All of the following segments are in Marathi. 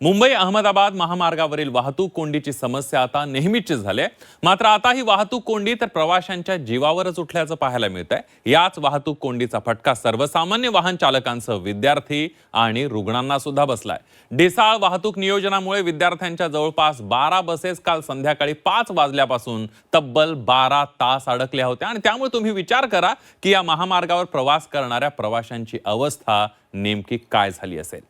मुंबई अहमदाबाद महामार्गावरील वाहतूक कोंडीची समस्या आता नेहमीची झाली आहे. मात्र आता ही वाहतूक कोंडी तर प्रवाशांच्या जीवावरच उठल्याचं पाहायला मिळत आहे याच वाहतूक कोंडीचा फटका सर्वसामान्य वाहन चालकांसह विद्यार्थी आणि रुग्णांना सुद्धा बसलाय. ढिसाळ वाहतूक नियोजनामुळे विद्यार्थ्यांच्या जवळपास बारा बसेस काल संध्याकाळी पाच वाजल्यापासून तब्बल बारा तास अडकल्या होत्या. आणि त्यामुळे तुम्ही विचार करा की या महामार्गावर प्रवास करणाऱ्या प्रवाशांची अवस्था नेमकी काय झाली असेल?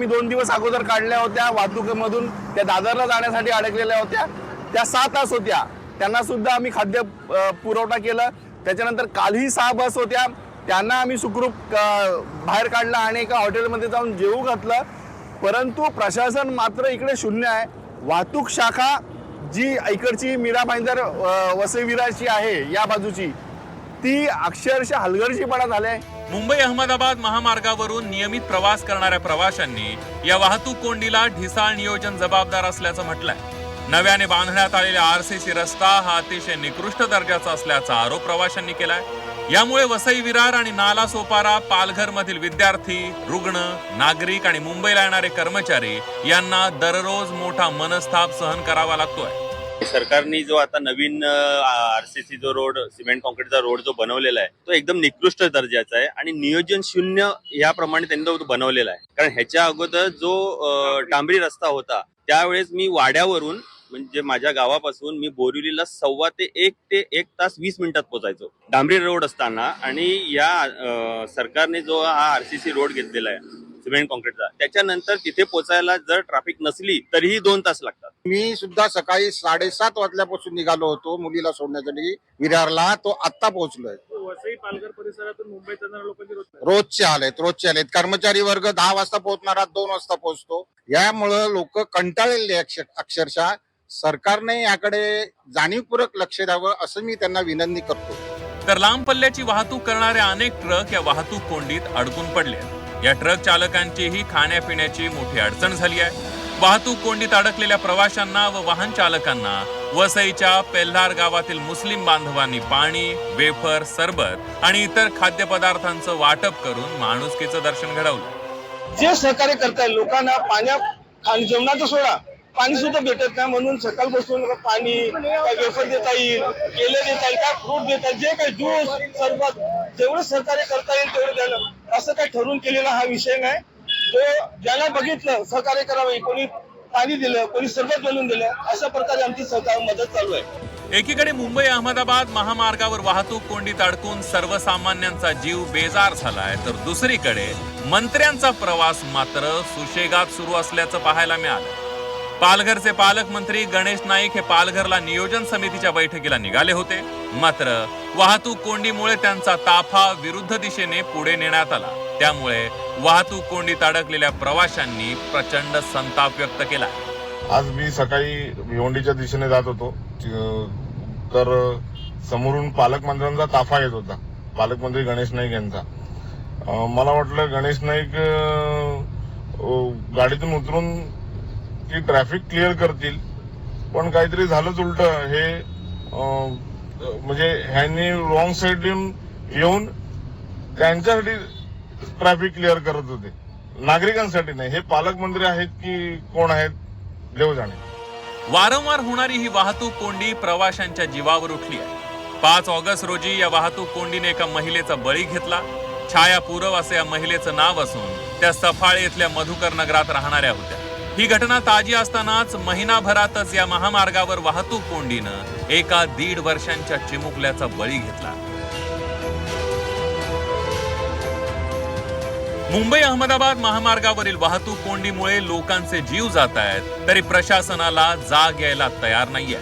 मी दोन दिवस अगोदर काढल्या होत्या वाहतुकीमधून त्या दादरला जाण्यासाठी अडकलेल्या होत्या. त्या सहा तास होत्या. त्यांना सुद्धा आम्ही खाद्य पुरवठा केला. त्याच्यानंतर कालही सहा बस होत्या. त्यांना आम्ही सुखरूप बाहेर काढलं आणि एका हॉटेलमध्ये जाऊन जेवू घातलं. परंतु प्रशासन मात्र इकडे शून्य आहे. वाहतूक शाखा जी इकडची मीरा भाईंदर वसईविराची आहे या बाजूची ती अक्षरशः हलगर्जीपणा झालाय. मुंबई अहमदाबाद महामार्गावरून नियमित प्रवास करणाऱ्या प्रवाशांनी या वाहतूक कोंडीला ढिसाळ नियोजन जबाबदार असल्याचं म्हटलंय. नव्याने बांधण्यात आलेला आरसीसी रस्ता हा अतिशय निकृष्ट दर्जाचा असल्याचा आरोप प्रवाशांनी केलाय. यामुळे वसई विरार आणि नाला सोपारा पालघर मधील विद्यार्थी रुग्ण नागरिक आणि मुंबईला येणारे कर्मचारी यांना दररोज मोठा मनस्ताप सहन करावा लागतोय. सरकारने जो आता नवीन आरसीसी जो रोड सिमेंट कॉन्क्रीटचा रोड जो बनवलेला आहे तो एकदम निकृष्ट दर्जाचा आहे आणि नियोजन शून्य याप्रमाणे त्यांनी तो बनवलेला आहे. कारण ह्याच्या अगोदर जो डांबरी रस्ता होता त्यावेळेस मी वाड्यावरून म्हणजे माझ्या गावापासून मी बोरिवलीला सव्वा ते एक ते एक तास वीस मिनिटात पोहोचायचो. डांबरी रोड असताना आणि या सरकारने जो हा आरसीसी रोड घेतलेला आहे सिमेंट कॉन्क्रीटचा त्याच्यानंतर तिथे पोचायला जर ट्रॅफिक नसली तरीही दोन तास लागतात. मी सुद्धा सकाळी साडेसात वाजल्यापासून निघालो होतो मुलीला सोडण्यासाठी विरारला. तो आत्ता पोहोचलोय. वसई पालघर परिसरातून मुंबईत जाणाऱ्या लोकांची रोज रोजचे आलेत रोजचे आलेत कर्मचारी वर्ग दहा वाजता पोहोचणारा दोन वाजता पोहोचतो. यामुळं लोक कंटाळलेले अक्षर अक्षरशः. सरकारने याकडे जाणीवपूर्वक लक्ष द्यावं असं मी त्यांना विनंती करतो. तर लांब पल्ल्याची वाहतूक करणारे अनेक ट्रक या वाहतूक कोंडीत अडकून पडले. या ट्रक चालकांचीही खाण्यापिण्याची मोठी अडचण झाली आहे. वाहतूक कोंडीत अडकलेल्या प्रवाशांना व वाहन चालकांना वसईच्या पेल्हार गावातील मुस्लिम बांधवांनी पाणी वेफर सरबत आणि इतर खाद्यपदार्थांचं वाटप करून माणुसकीचं दर्शन घडवलं. जे सहकार्य करताय लोकांना पाण्या आणि जेवणाचं सोडा. पाणी सुद्धा भेटत नाही म्हणून सकाळपासून पाणी काय वेफर देता येईल केले देता येईल काय फ्रूट देता येईल जे काही ज्यूस सरबत जेवढं सहकार्य करता येईल तेवढं द्यायला. असं काही ठरवून केलेला हा विषय नाही. जो ज्याला बघितलं सहकार्य करावं कोणी पाणी दिलं कोणी सरबत बनवून दिलं अशा प्रकारे आमची सहकार्य मदत चालू आहे. एकीकडे मुंबई अहमदाबाद महामार्गावर वाहतूक कोंडीत अडकून सर्वसामान्यांचा जीव बेजार झालाय तर दुसरीकडे मंत्र्यांचा प्रवास मात्र सुशेगात सुरू असल्याचं पाहायला मिळालं. पालघरचे पालकमंत्री गणेश नाईक हे पालघरला नियोजन समितीच्या बैठकीला निघाले होते. मात्र वाहतूक कोंडीमुळे त्यांचा ताफा विरुद्ध दिशेने पुढे नेण्यात आला. त्यामुळे वाहतूक कोंडीत अडकलेल्या प्रवाशांनी प्रचंड संताप व्यक्त केला. आज मी सकाळी भिवंडीच्या दिशेने जात होतो. तर समोरून पालकमंत्र्यांचा ताफा येत होता. पालकमंत्री गणेश नाईक यांचा. मला वाटलं गणेश नाईक गाडीतून उतरून की ट्रॅफिक क्लिअर करतील. पण काहीतरी झालंच उलट. हे म्हणजे ह्यांनी रॉंग साईड येऊन त्यांच्यासाठी ट्रॅफिक क्लिअर करत होते. नागरिकांसाठी नाही. हे पालकमंत्री आहेत की कोण आहेत? देव जाणे. वारंवार होणारी ही वाहतूक कोंडी प्रवाशांच्या जीवावर उठली आहे. पाच ऑगस्ट रोजी या वाहतूक कोंडीने एका महिलेचा बळी घेतला. छाया पूरव असं या महिलेचं नाव असून त्या सफाळे इथल्या मधुकर नगरात राहणाऱ्या होत्या. ही घटना ताजी असतानाच महिनाभरातच या महामार्गावर वाहतूक कोंडीनं एका दीड वर्षांच्या चिमुकल्याचा बळी घेतला. मुंबई अहमदाबाद महामार्गावरील वाहतूक कोंडीमुळे लोकांचे जीव जात आहेत तरी प्रशासनाला जाग यायला तयार नाहीये.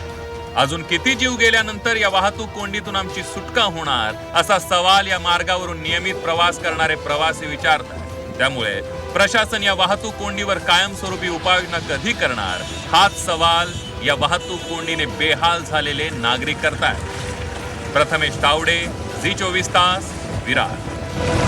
अजून किती जीव गेल्यानंतर या वाहतूक कोंडीतून आमची सुटका होणार असा सवाल या मार्गावरून नियमित प्रवास करणारे प्रवासी विचारतात. त्यामुळे प्रशासन या वाहतूक कोंडीवर कायमस्वरूपी उपाययोजना कधी करणार? हाच सवाल या वाहतूक कोंडीने बेहाल झालेले नागरिक करतायत. प्रथमेश तावडे झी चोवीस तास विरार.